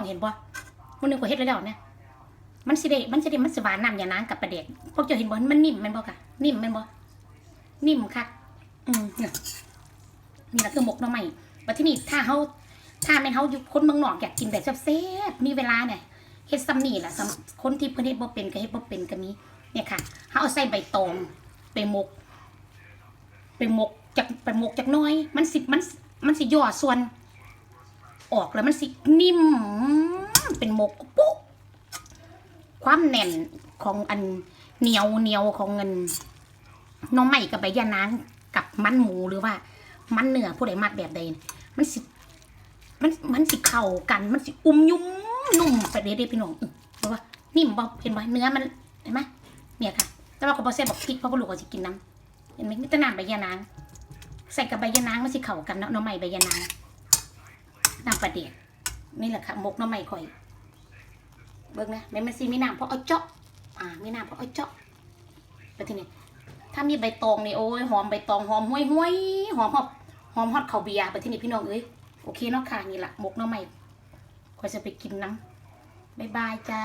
องเห็นบ่มันนึงกว่าเฮ็ดแล้วเนี่ยมันสิได้มันสิได้มันสิหวานน้ำอย่านางกับประเด็กพวกเจ้าเห็นบ่มันนิ่มม่นบ่ค่ะ นิ่มม่นบ่นิ่มคักอืมเนี่ยนี่แหละคือหมกหน่อไม้บัดทีนี้ถ้าเฮาถ้าแม่นเฮาอยู่คนเมืองนอกอยากกินแบบแซ่บๆมีเวลาเนี่ยเฮ็ดซ้ำนี่ล่ะคนที่เพิ่นเฮ็ดบ่เป็นก็เฮ็ดบ่เป็นก็มีเนี่ยค่ะเฮาเอาใส่ใบตองไปหมก ไปหมกจากไปหมกจากน้อย มันสิมันมันสิย่อส่วน ออกแล้วมันสินิ่ม เป็นหมกปุ๊บความแน่นของอันเหนียวเหนียวของเงินน้องใหม่กับใบยะนางกับมันหมูหรือว่า มันเนื้อผู้ใดมัดแบบใดมันสิมันมันสิเข้ากันมันสิอุ้มยุ่มนุ่มไปเรื่อยๆพี่น้องอื้อเห็นปะนิ่มบ่เห็นปะเนื้อมันเห็นไหมเนี่ยค่ะ แต่ว่าก็บอเซ่บอกพริกเพราะว่าลูกก็จะกินน้ำเห็นไหมนี่ตะน้ำใบยะนางใส่กับใบยะนางมันสิเข้ากันเนาะน้องใหม่ใบยะนาง น้ำปลาเดียดนี่แหละค่ะมกน้ำใหม่ข่อย เบิ่งนะแม่มันซีมีน้ำเพราะเอาเจาะอ่ามีน้ำเพราะเอาเจาะไปทีนี้ถ้ามีใบตองนี่โอ้ยหอมใบตองหอมห้วยห้วยหอมหอมหอมฮอดข้าวเบียร์ไปทีนี้พี่น้องเอ้ยโอเคเนาะค่ะนี่แหละมกน้ำใหม่ข่อยจะไปกินน้ำบายบายจ้า